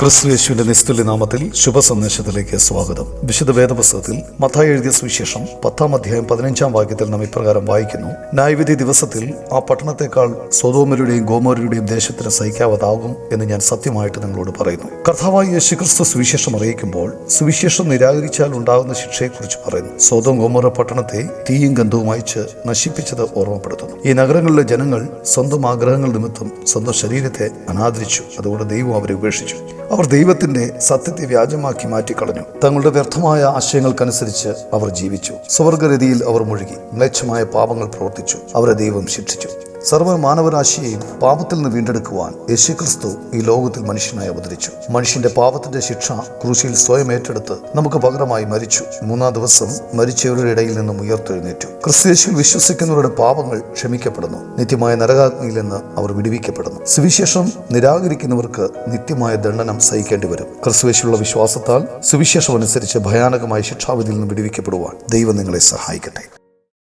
ക്രിസ്തു യേശുവിന്റെ നിസ്തുല്യ നാമത്തിൽ ശുഭ സന്ദേശത്തിലേക്ക് സ്വാഗതം. വിശുദ്ധ വേദപുസ്തകത്തിൽ മത്തായി എഴുതിയ സുവിശേഷം പത്താം അധ്യായം പതിനഞ്ചാം വാക്യത്തിൽ നാം ഇപ്രകാരം വായിക്കുന്നു. ന്യായവിധി ദിവസത്തിൽ ആ പട്ടണത്തെക്കാൾ സ്വതോമരുടെയും ഗോമരുടെയും ദേശത്തിന് സഹിക്കാവതാകും എന്ന് ഞാൻ സത്യമായിട്ട് നിങ്ങളോട് പറയുന്നു. കർത്താവായി യേശു ക്രിസ്തു സുവിശേഷം അറിയിക്കുമ്പോൾ സുവിശേഷം നിരാകരിച്ചാൽ ഉണ്ടാകുന്ന ശിക്ഷയെക്കുറിച്ച് പറയുന്നു. സ്വതം ഗോമോര പട്ടണത്തെ തീയും ഗന്ധവും അയച്ച് നശിപ്പിച്ചത് ഓർമ്മപ്പെടുത്തുന്നു. ഈ നഗരങ്ങളിലെ ജനങ്ങൾ സ്വന്തം ആഗ്രഹങ്ങൾ നിമിത്തം സ്വന്തം ശരീരത്തെ അനാദരിച്ചു. അതുകൊണ്ട് ദൈവം അവരെ ഉപേക്ഷിച്ചു. അവർ ദൈവത്തിന്റെ സത്യത്തെ വ്യാജമാക്കി മാറ്റിക്കളഞ്ഞു. തങ്ങളുടെ വ്യർത്ഥമായ ആശയങ്ങൾക്കനുസരിച്ച് അവർ ജീവിച്ചു. സ്വർഗരതിയിൽ അവർ മുഴുകി. മ്ലേച്ഛമായ പാപങ്ങൾ പ്രവർത്തിച്ചു. അവരെ ദൈവം ശിക്ഷിച്ചു. സർവ മാനവരാശിയെയും പാപത്തിൽ നിന്ന് വീണ്ടെടുക്കുവാൻ യേശുക്രിസ്തു ഈ ലോകത്തിൽ മനുഷ്യനായി അവതരിച്ചു. മനുഷ്യന്റെ പാപത്തിന്റെ ശിക്ഷ ക്രൂശിൽ സ്വയം ഏറ്റെടുത്ത് നമുക്ക് പകരമായി മരിച്ചു. മൂന്നാം ദിവസം മരിച്ചവരുടെ ഇടയിൽ നിന്നും ഉയർത്തെഴുന്നേറ്റു. ക്രിസ്തുയേശുവിൽ വിശ്വസിക്കുന്നവരുടെ പാപങ്ങൾ ക്ഷമിക്കപ്പെടുന്നു. നിത്യമായ നരകാഗ്നിയിൽ നിന്ന് അവർ വിടുവിക്കപ്പെടുന്നു. സുവിശേഷം നിരാകരിക്കുന്നവർക്ക് നിത്യമായ ദണ്ഡനം സഹിക്കേണ്ടി വരും. ക്രിസ്തുവേശുള്ള വിശ്വാസത്താൽ സുവിശേഷം അനുസരിച്ച് ഭയാനകമായ ശിക്ഷാവിധിയിൽ നിന്ന് വിടുവിക്കപ്പെടുവാൻ ദൈവം നിങ്ങളെ സഹായിക്കട്ടെ.